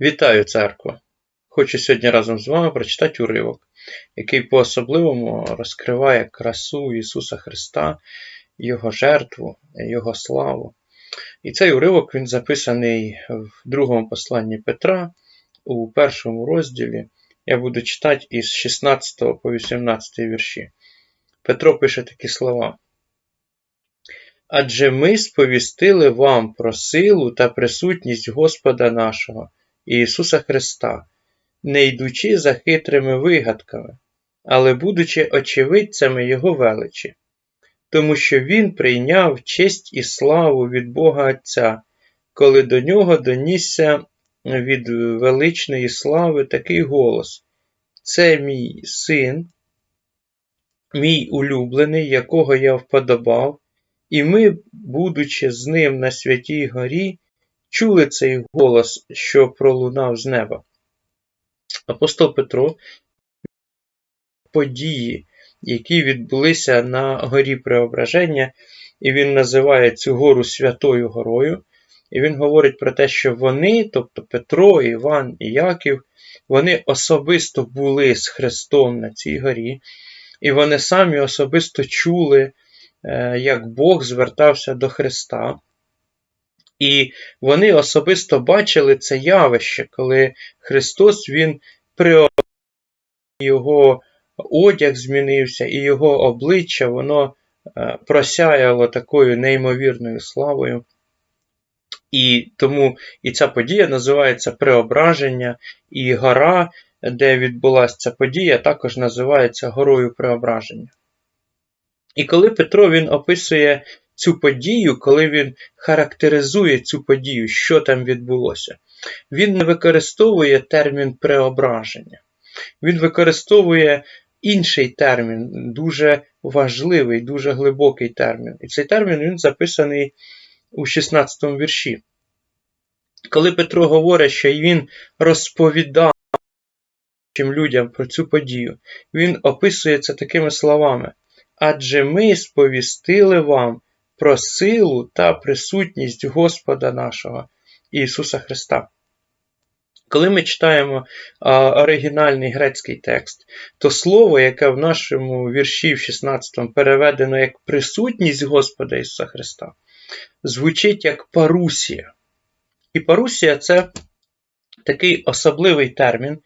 Вітаю, церква! Хочу сьогодні разом з вами прочитати уривок, який по-особливому розкриває красу Ісуса Христа, Його жертву, Його славу. І цей уривок він записаний в другому посланні Петра у першому розділі. Я буду читати із 16 по 18 вірші. Петро пише такі слова. Адже ми сповістили вам про силу та присутність Господа нашого. Ісуса Христа, не йдучи за хитрими вигадками, але будучи очевидцями Його величі, тому що Він прийняв честь і славу від Бога Отця, коли до нього донісся від величної слави такий голос: Це мій син, мій улюблений, якого я вподобав, і ми, будучи з ним на святій горі, чули цей голос, що пролунав з неба. Апостол Петро події, які відбулися на горі Преображення, і він називає цю гору Святою Горою. І він говорить про те, що вони, тобто Петро, Іван і Яків, вони особисто були з Христом на цій горі, і вони самі особисто чули, як Бог звертався до Христа. І вони особисто бачили це явище, коли Христос Він приобрав його одяг змінився, і його обличчя воно просяяло такою неймовірною славою. І тому і ця подія називається Преображення, і гора, де відбулася ця подія, також називається Горою Преображення. І коли Петро він описує цю подію, коли він характеризує цю подію, що там відбулося, він не використовує термін преображення. Він використовує інший термін, дуже важливий, дуже глибокий термін. І цей термін він записаний у 16 вірші. Коли Петро говорить, що він розповідав людям про цю подію, він описує це такими словами. Адже ми сповістили вам про силу та присутність Господа нашого Ісуса Христа. Коли ми читаємо а, оригінальний грецький текст, то слово, яке в нашому вірші в 16 переведено як присутність Господа Ісуса Христа, звучить як парусія. І парусія це такий особливий термін,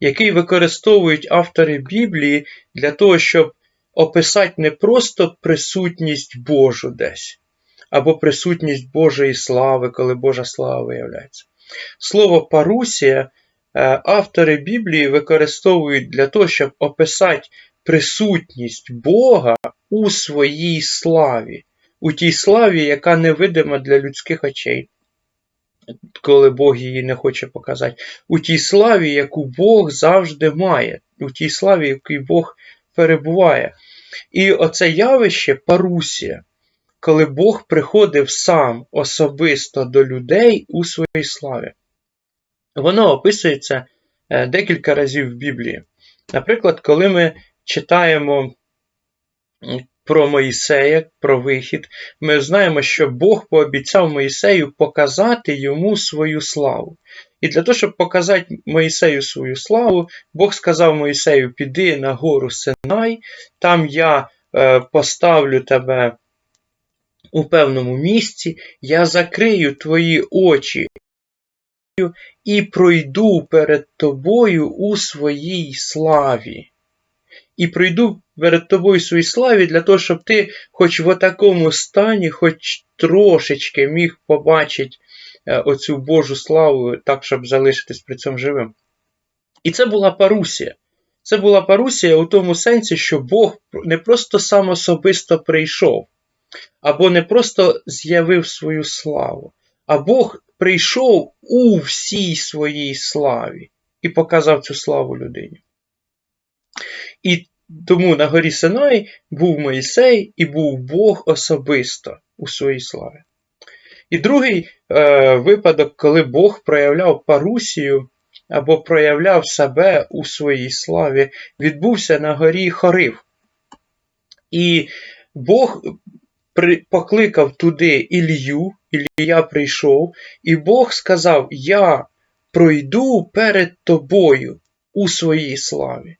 який використовують автори Біблії для того, щоб описати не просто присутність Божу десь, або присутність Божої слави, коли Божа слава виявляється. Слово парусія е, автори Біблії використовують для того, щоб описати присутність Бога у своїй славі, у тій славі, яка невидима для людських очей. Коли Бог її не хоче показати, у тій славі, яку Бог завжди має, у тій славі, в якій Бог перебуває. І оце явище парусія, коли Бог приходив сам особисто до людей у своїй славі. Воно описується декілька разів в Біблії. Наприклад, коли ми читаємо про Моїсея, про вихід, ми знаємо, що Бог пообіцяв Моїсею показати йому свою славу. І для того, щоб показати Моїсею свою славу, Бог сказав Моїсею: піди на гору Синай, там я е, поставлю тебе у певному місці, я закрию твої очі і пройду перед тобою у своїй славі. І пройду перед тобою у своїй славі для того, щоб ти хоч в такому стані, хоч трошечки міг побачити оцю Божу славу, так, щоб залишитись при цьому живим. І це була парусія. Це була парусія у тому сенсі, що Бог не просто сам особисто прийшов, або не просто з'явив свою славу, а Бог прийшов у всій своїй славі і показав цю славу людині. І тому на горі Синай був Моїсей і був Бог особисто у своїй славі. І другий е, випадок, коли Бог проявляв парусію або проявляв себе у своїй славі, відбувся на горі Хорив. І Бог покликав туди Ілью, Ілія прийшов, і Бог сказав: Я пройду перед тобою у своїй славі.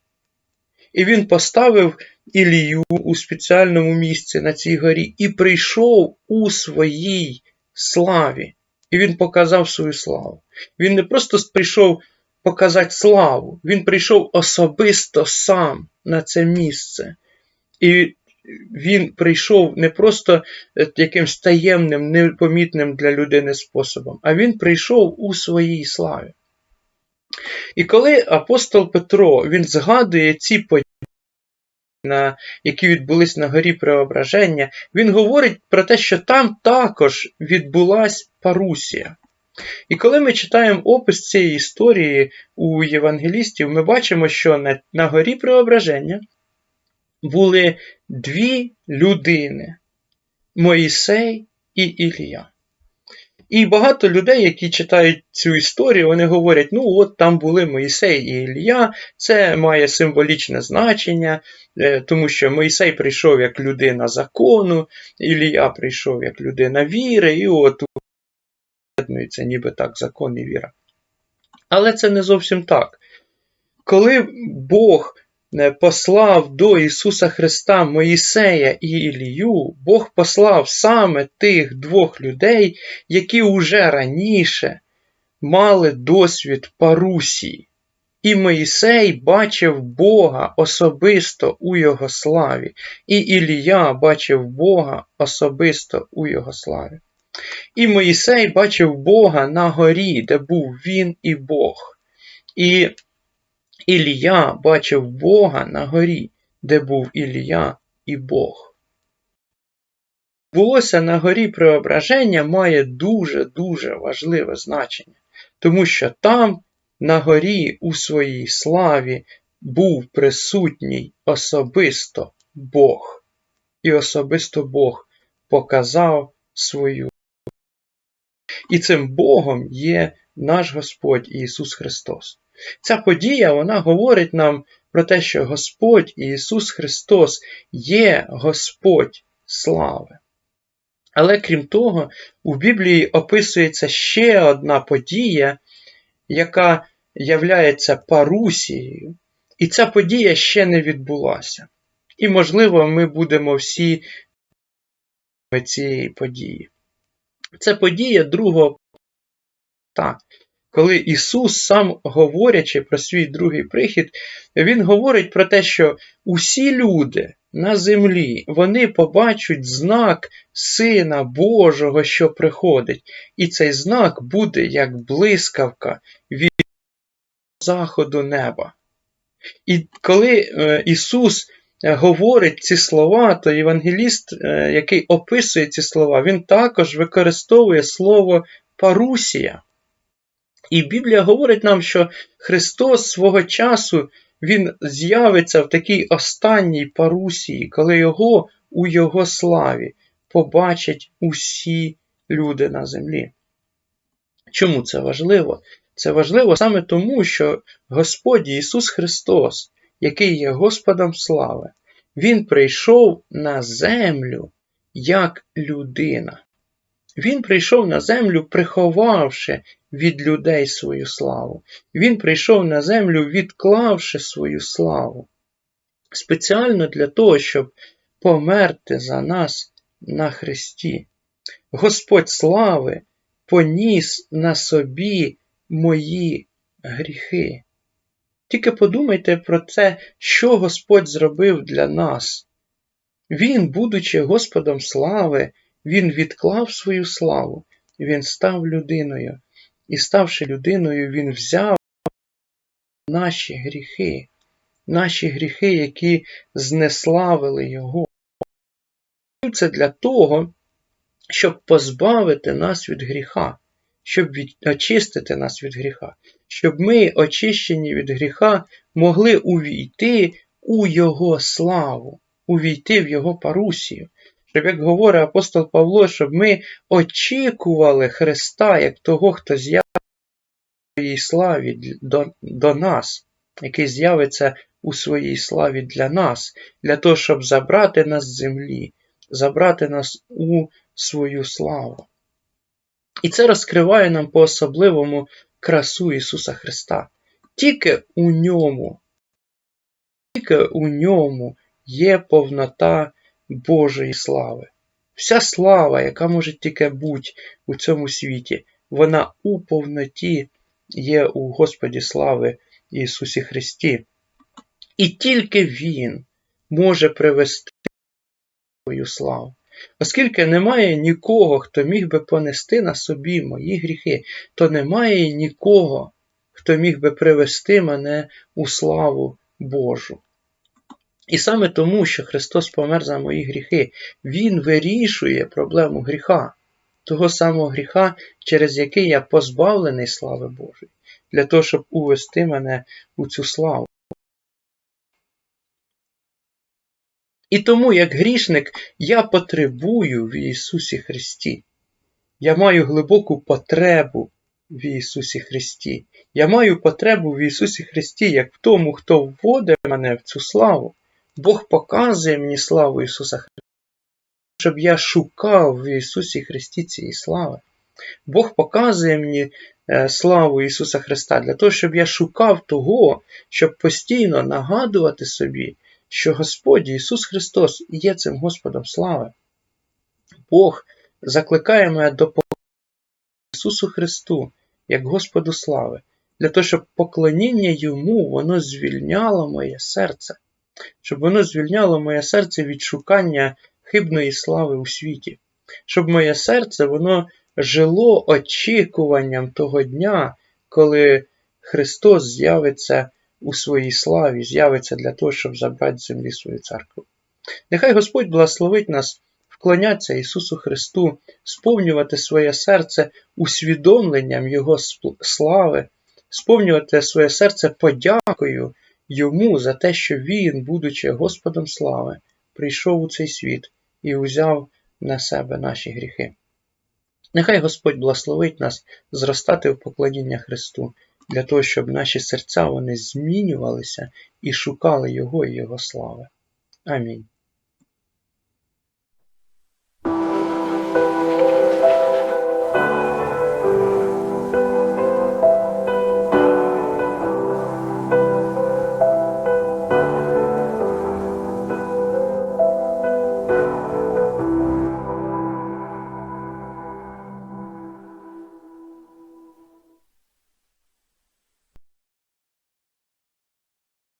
І він поставив Ілію у спеціальному місці на цій горі і прийшов у своїй славі. І він показав свою славу. Він не просто прийшов показати славу, він прийшов особисто сам на це місце. І він прийшов не просто е, якимсь таємним, непомітним для людини способом, а він прийшов у своїй славі. І коли апостол Петро він згадує ці події, на, які відбулись на горі Преображення, він говорить про те, що там також відбулась парусія. І коли ми читаємо опис цієї історії у євангелістів, ми бачимо, що на, на горі Преображення були дві людини Моїсей і Ілія. І багато людей, які читають цю історію, вони говорять: ну, от там були Моїсей і Ілія, це має символічне значення, е, тому що Моїсей прийшов як людина закону, Ілія прийшов як людина віри, і от це ніби так закон і віра. Але це не зовсім так. Коли Бог послав до Ісуса Христа Моїсея і Ілію, Бог послав саме тих двох людей, які уже раніше мали досвід парусії. І Моїсей бачив Бога особисто у Його славі, і Ілія бачив Бога особисто у Його славі. І Моїсей бачив Бога на горі, де був він і Бог. І Ілія бачив Бога на горі, де був Ілія і Бог. Булося на горі преображення має дуже-дуже важливе значення, тому що там, на горі, у своїй славі, був присутній особисто Бог, і особисто Бог показав свою. І цим Богом є наш Господь Ісус Христос. Ця подія вона говорить нам про те, що Господь Ісус Христос є Господь слави. Але крім того, у Біблії описується ще одна подія, яка являється парусією, і ця подія ще не відбулася. І, можливо, ми будемо всі цієї події. Це подія другого. Коли Ісус, сам говорячи про свій другий прихід, Він говорить про те, що усі люди на землі вони побачать знак Сина Божого, що приходить, і цей знак буде як блискавка від заходу неба. І коли е, Ісус Е, говорить ці слова, то євангеліст, е, який описує ці слова, він також використовує слово парусія. І Біблія говорить нам, що Христос свого часу Він з'явиться в такій останній парусії, коли Його у Його славі побачать усі люди на землі. Чому це важливо? Це важливо саме тому, що Господь Ісус Христос який є Господом слави, Він прийшов на землю як людина. Він прийшов на землю, приховавши від людей свою славу. Він прийшов на землю, відклавши свою славу. Спеціально для того, щоб померти за нас на Христі. Господь слави поніс на собі мої гріхи. Тільки подумайте про це, що Господь зробив для нас. Він, будучи Господом слави, Він відклав свою славу, Він став людиною, і, ставши людиною, Він взяв наші гріхи, наші гріхи, які знеславили Його. Це для того, щоб позбавити нас від гріха щоб очистити нас від гріха, щоб ми, очищені від гріха, могли увійти у Його славу, увійти в Його парусію. Щоб, як говорить апостол Павло, щоб ми очікували Христа як того, хто з'явиться у своїй славі до, до нас, який з'явиться у своїй славі для нас, для того, щоб забрати нас з землі, забрати нас у свою славу. І це розкриває нам по-особливому красу Ісуса Христа. Тільки у ньому, тільки у ньому є повнота Божої слави. Вся слава, яка може тільки бути у цьому світі, вона у повноті є у Господі слави Ісусі Христі. І тільки Він може привести свою славу. Оскільки немає нікого, хто міг би понести на собі мої гріхи, то немає нікого, хто міг би привести мене у славу Божу. І саме тому, що Христос помер за мої гріхи, Він вирішує проблему гріха, того самого гріха, через який я позбавлений слави Божої, для того, щоб увести мене у цю славу. І тому, як грішник, я потребую в Ісусі Христі. Я маю глибоку потребу в Ісусі Христі. Я маю потребу в Ісусі Христі, як в тому, хто вводить мене в цю славу. Бог показує мені славу Ісуса Христа, щоб я шукав в Ісусі Христі цієї слави. Бог показує мені е, славу Ісуса Христа для того, щоб я шукав того, щоб постійно нагадувати собі, що Господь Ісус Христос є цим Господом слави. Бог закликає мене до Ісусу Христу як Господу слави, для того, щоб поклоніння Йому воно звільняло моє серце, щоб воно звільняло моє серце від шукання хибної слави у світі, щоб моє серце воно жило очікуванням того дня, коли Христос з'явиться у своїй славі, з'явиться для того, щоб забрати землі свою церкву. Нехай Господь благословить нас вклонятися Ісусу Христу, сповнювати своє серце усвідомленням Його слави, сповнювати своє серце подякою Йому за те, що Він, будучи Господом слави, прийшов у цей світ і узяв на себе наші гріхи. Нехай Господь благословить нас зростати в поклоніння Христу, для того, щоб наші серця вони змінювалися і шукали Його і Його слави. Амінь.